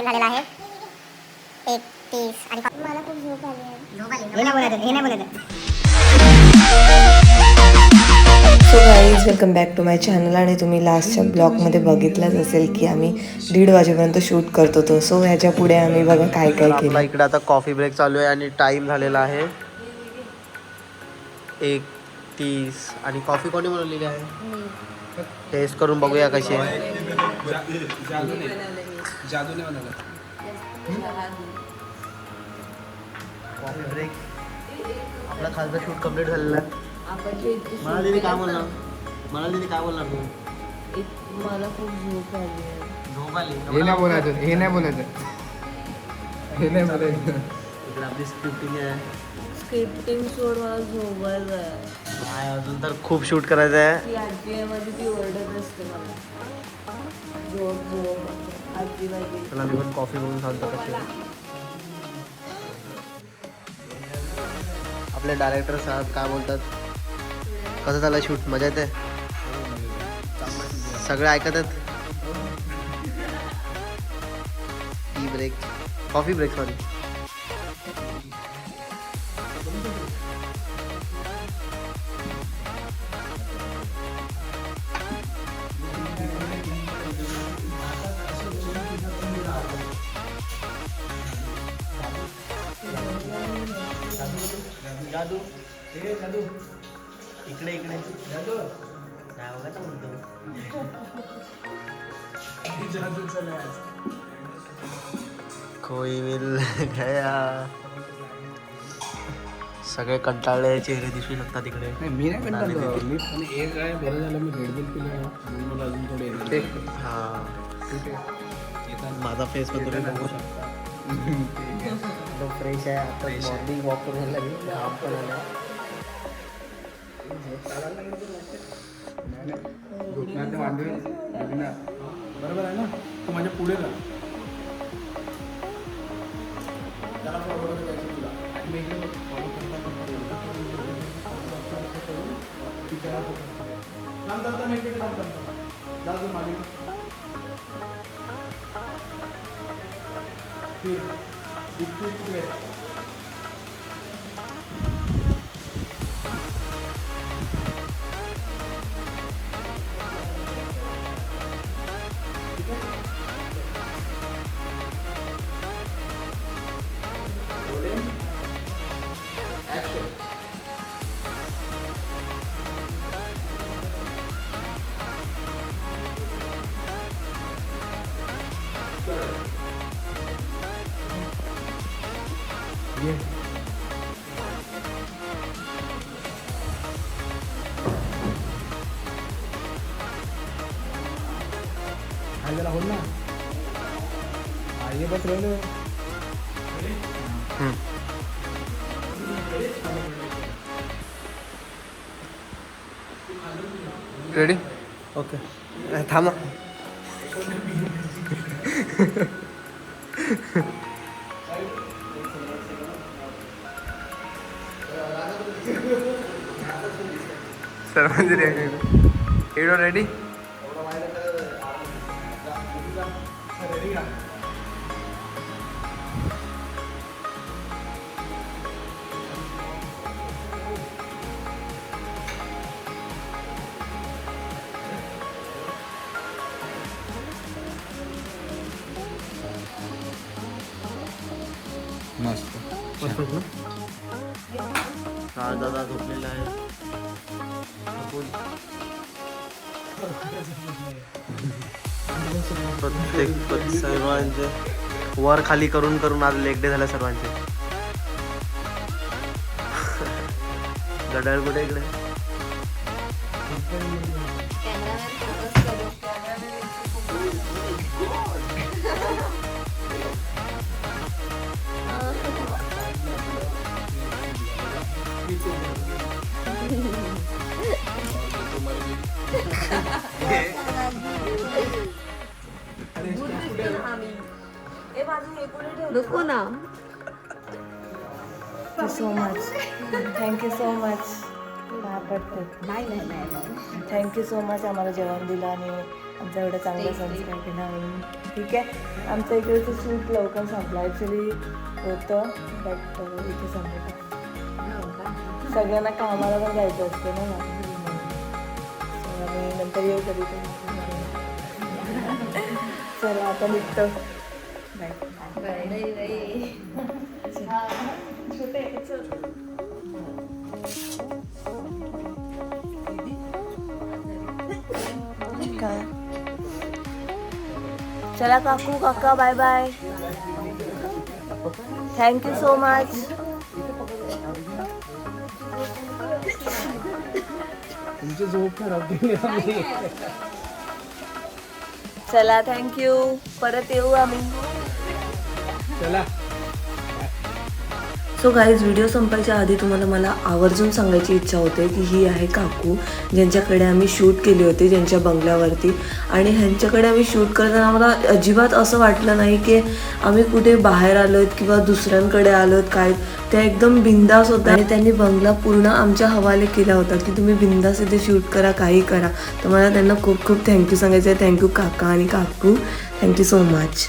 Time झालेला आहे. एक तीस आणि मला खूप झोप आली आहे. हे नाही बोलायचं हे नाही बोलायचं. So guys welcome back to my channel आणि तुम्ही लास्टच्या ब्लॉगमध्ये बघितलंच असेल की आम्ही दीड वाजेपर्यंत शूट करत होतो सो ह्याच्या पुढे आम्ही बघा काय काय केलं इकडे आता कॉफी ब्रेक चालू आहे आणि टाइम झालेला आहे. एक तीस आणि कॉफी कोणी बनवलेली आहे? टेस्ट करून बघूया कशी आहे. कॉफी ब्रेक आपला खालचा शूट कंप्लीट झालेला आहे. मला दिदी काय बोलणार? मला दिदी काय बोलणार तू? मला खूप झोप आली आहे. झोप आली. हे नाही बोलायचं हे नाही बोलायचं. हे नाही बोलायचं. इकडे आपली स्क्रिप्टिंग आहे. स्क्रिप्टिंग सोड मला झोपायचं आहे. नाही, अजून तर खूप शूट करायचं आहे ती आजी मध्ये ती ओरडत असते मला. झोप झोप. आजी माझी. चला मी पण कॉफी बनवून सांगतो कशी आहे. आपले डायरेक्टर साहेब काय बोलतात? कसं झालं शूट मजा येते? सगळे ऐकत आहेत? Tea break coffee break sorry जादू. हे जादू. इकडे इकडे. जादू. काय बघा तर म्हणतो? कोई मिल गया. सगळे कंटाळले चेहरे दिसू शकतात इकडे. नाही मी नाही कंटाळलो. मी पण एक आहे बरं झालं मी पिलं. मला अजून थोडे energy आहे. हा. ठीक आहे. येतात. माझा फेस पण तुम्ही बघू शकता एकदम फ्रेश आहे. आता मॉर्निंग वॉक करून लागली घाम पण आला. बरोबर आहे ना? तू माझ्या पुढे. जा. तू मागे. ये. हा जरा होल ना हा ये बस राहिलो रेडी ओके थांबा सर्वांची हिरो रेडी मस्त. काळ दादा झोपलेला आहे. प्रत्येक सर्वांचे वर खाली करून करून आज लेगडे झाले सर्वांचे. गडळ कुठे इकडे? नको ना. So much thank you so much पडते नाही नाही नाही नाही थँक्यू सो मच आम्हाला जेवण दिलं आणि आमचा एवढा चांगला संस्कार केला म्हणून ठीक आहे? आमच्या इकडेचं शूट लवकर संपलं. ॲक्च्युली होतं बट इथे संपलं. हो? सगळ्यांना कामाला पण जायचं असतं ना. So, आम्ही नंतर येऊ कधी चला आता निघतो. बाय बाई, बाई. काय? चला काकू काका bye bye thank you so much तुमची झोप खराब केली आम्ही. चला थँक्यू परत येऊ आम्ही. चला. सो गाईज व्हिडिओ संपायच्या आधी तुम्हाला मला आवर्जून सांगायची इच्छा होते की ही आहे काकू ज्यांच्याकडे आम्ही शूट केली होती ज्यांच्या बंगल्यावरती. आणि ह्यांच्याकडे आम्ही शूट करताना मला अजिबात असं वाटलं नाही की आम्ही कुठे बाहेर आलोत किंवा दुसऱ्यांकडे आलोत काय? त्या एकदम बिंदास होत्या. आणि त्यांनी बंगला पूर्ण आमच्या हवाले केला होता की तुम्ही बिंदास इथे शूट करा काही करा. तर मला त्यांना खूप खूप थँक्यू सांगायचं आहे. थँक्यू काका आणि काकू. Thank you so much